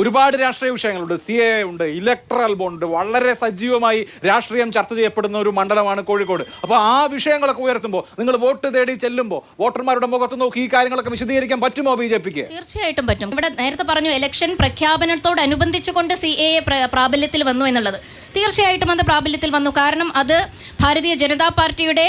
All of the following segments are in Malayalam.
ഒരുപാട് രാഷ്ട്രീയ വിഷയങ്ങളുണ്ട്. സി എ ഉണ്ട് ഇലക്ട്രൽ ബോണ്ട് വളരെ സജീവമായി രാഷ്ട്രീയം ചർച്ച ചെയ്യപ്പെടുന്ന ഒരു മണ്ഡലമാണ് കോഴിക്കോട്. അപ്പോൾ ആ വിഷയങ്ങളൊക്കെ ഉയർത്തുമ്പോൾ നിങ്ങൾ വോട്ട് തേടി ചെല്ലുമ്പോൾ വോട്ടർമാരുടെ മുഖത്ത് നോക്കി ഈ കാര്യങ്ങളൊക്കെ വിശദീകരിക്കാൻ പറ്റുമോ ബി ജെ പിക്ക് തീർച്ചയായിട്ടും പറ്റും. ഇവിടെ നേരത്തെ പറഞ്ഞു ഇലക്ഷൻ പ്രഖ്യാപനത്തോടനുബന്ധിച്ചുകൊണ്ട് സി എ പ്രാബല്യത്തിൽ വന്നു എന്നുള്ളത്. തീർച്ചയായിട്ടും അത് പ്രാബല്യത്തിൽ വന്നു. കാരണം അത് ഭാരതീയ ജനതാ പാർട്ടിയുടെ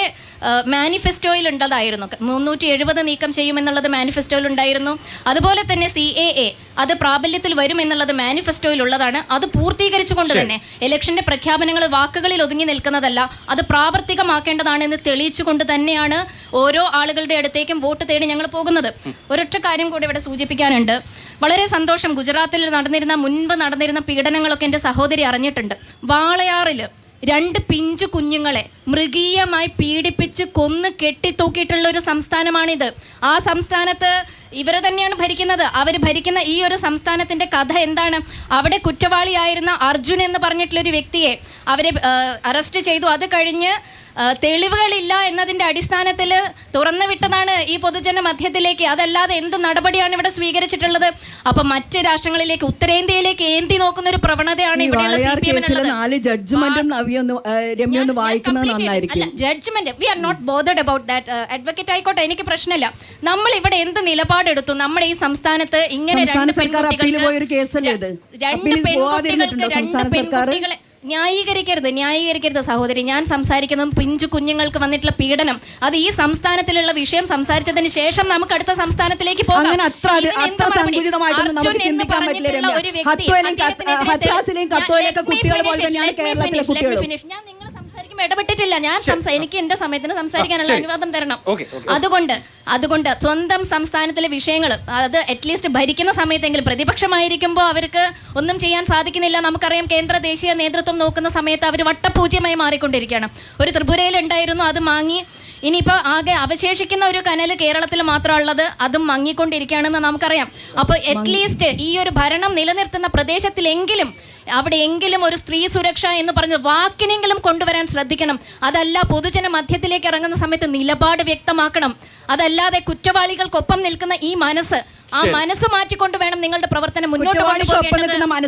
മാനിഫെസ്റ്റോയിൽ ഉണ്ടതായിരുന്നു മുന്നൂറ്റി എഴുപത് നീക്കം ചെയ്യുമെന്നുള്ളത് മാനിഫെസ്റ്റോയിൽ ഉണ്ടായിരുന്നു അതുപോലെ തന്നെ സി എ എ അത് പ്രാബല്യത്തിൽ വരും എന്നുള്ളത് മാനിഫെസ്റ്റോയിൽ ഉള്ളതാണ് അത് പൂർത്തീകരിച്ചുകൊണ്ട് തന്നെ ഇലക്ഷന്റെ പ്രഖ്യാപനങ്ങൾ വാക്കുകളിൽ ഒതുങ്ങി നിൽക്കുന്നതല്ല അത് പ്രാവർത്തികമാക്കേണ്ടതാണ് എന്ന് തെളിയിച്ചുകൊണ്ട് തന്നെയാണ് ഓരോ ആളുകളുടെ അടുത്തേക്കും വോട്ട് തേടി ഞങ്ങൾ പോകുന്നത്. ഒരൊറ്റ കാര്യം കൂടി ഇവിടെ സൂചിപ്പിക്കാനുണ്ട്. വളരെ സന്തോഷം ഗുജറാത്തിൽ നടന്നിരുന്ന മുൻപ് നടന്നിരുന്ന പീഡനങ്ങളൊക്കെ എന്റെ സഹോദരി അറിഞ്ഞിട്ടുണ്ട്. വാളയാറിൽ രണ്ട് പിഞ്ചു കുഞ്ഞുങ്ങളെ മൃഗീയമായി പീഡിപ്പിച്ച് കൊന്ന് കെട്ടിത്തൂക്കിയിട്ടുള്ള ഒരു സംസ്ഥാനമാണിത്. ആ സംസ്ഥാനത്ത് ഇവർ തന്നെയാണ് ഭരിക്കുന്നത്. അവർ ഭരിക്കുന്ന ഈ ഒരു സംസ്ഥാനത്തിന്റെ കഥ എന്താണ്? അവിടെ കുറ്റവാളിയായിരുന്ന അർജുൻ എന്ന് പറഞ്ഞിട്ടുള്ള ഒരു വ്യക്തിയെ അവരെ അറസ്റ്റ് ചെയ്തു. അത് കഴിഞ്ഞ് തെളിവുകളില്ല എന്നതിന്റെ അടിസ്ഥാനത്തിൽ തുറന്നു വിട്ടതാണ് ഈ പൊതുജന മധ്യത്തിലേക്ക്. അതല്ലാതെ എന്ത് നടപടിയാണ് ഇവിടെ സ്വീകരിച്ചിട്ടുള്ളത്? അപ്പൊ മറ്റ് രാഷ്ട്രങ്ങളിലേക്ക് ഉത്തരേന്ത്യയിലേക്ക് ഏന്തി നോക്കുന്ന ഒരു പ്രവണതയാണ് ഇവിടെയുള്ള സി പി നാല് ജഡ്ജ്മെന്റും we are not bothered about that advocate ആയിക്കോട്ടെ എനിക്ക് പ്രശ്നമില്ല. നമ്മൾ ഇവിടെ എന്ത് നിലപാടെടുത്തു? നമ്മുടെ ഈ സംസ്ഥാനത്ത് ഇങ്ങനെ രണ്ട് പെൺകുട്ടികൾക്ക്? രണ്ട് പെൺകുട്ടികൾക്ക് രണ്ട്? പെൺകുട്ടികളെ ന്യായീകരിക്കരുത് ന്യായീകരിക്കരുത് സഹോദരി. ഞാൻ സംസാരിക്കുന്നത് പിഞ്ചു കുഞ്ഞുങ്ങൾക്ക് വന്നിട്ടുള്ള പീഡനം അത് ഈ സംസ്ഥാനത്തിലുള്ള വിഷയം സംസാരിച്ചതിന് ശേഷം നമുക്ക് അടുത്ത സംസ്ഥാനത്തിലേക്ക് പോകാം. ഒരു വ്യക്തി, ഞാൻ- നിങ്ങൾ ഇടപെട്ടിട്ടില്ല. ഞാൻ സംസാ എനിക്ക് എന്റെ സമയത്തിന് സംസാരിക്കാനുള്ള ശരി. അനുവാദം തരണം. അതുകൊണ്ട് അതുകൊണ്ട് സ്വന്തം സംസ്ഥാനത്തിലെ വിഷയങ്ങൾ അത് അറ്റ്ലീസ്റ്റ് ഭരിക്കുന്ന സമയത്തെങ്കിലും പ്രതിപക്ഷമായിരിക്കുമ്പോൾ അവർക്ക് ഒന്നും ചെയ്യാൻ സാധിക്കുന്നില്ല. നമുക്കറിയാം കേന്ദ്ര ദേശീയ നേതൃത്വം നോക്കുന്ന സമയത്ത് അവർ വട്ടപൂജ്യമായി മാറിക്കൊണ്ടിരിക്കുകയാണ്. ഒരു ത്രിപുരയിൽ ഉണ്ടായിരുന്നു അത് മാങ്ങി. ഇനിയിപ്പോൾ ആകെ അവശേഷിക്കുന്ന ഒരു കനൽ കേരളത്തിൽ മാത്രമുള്ളത് അതും മങ്ങിക്കൊണ്ടിരിക്കുകയാണെന്ന് നമുക്കറിയാം. അപ്പോൾ അറ്റ്ലീസ്റ്റ് ഈ ഒരു ഭരണം നിലനിർത്തുന്ന പ്രദേശത്തിലെങ്കിലും അവിടെ എങ്കിലും ഒരു സ്ത്രീ സുരക്ഷ എന്ന് പറഞ്ഞ വാക്കിനെങ്കിലും കൊണ്ടുവരാൻ ശ്രദ്ധിക്കണം. അതല്ല പൊതുജന മധ്യത്തിലേക്ക് ഇറങ്ങുന്ന സമയത്ത് നിലപാട് വ്യക്തമാക്കണം. അതല്ലാതെ കുറ്റവാളികൾക്കൊപ്പം നിൽക്കുന്ന ഈ മനസ്സ് ആ മനസ്സ് മാറ്റിക്കൊണ്ട് വേണം നിങ്ങളുടെ പ്രവർത്തനം മുന്നോട്ട് കൊണ്ടുപോകേണ്ടത്.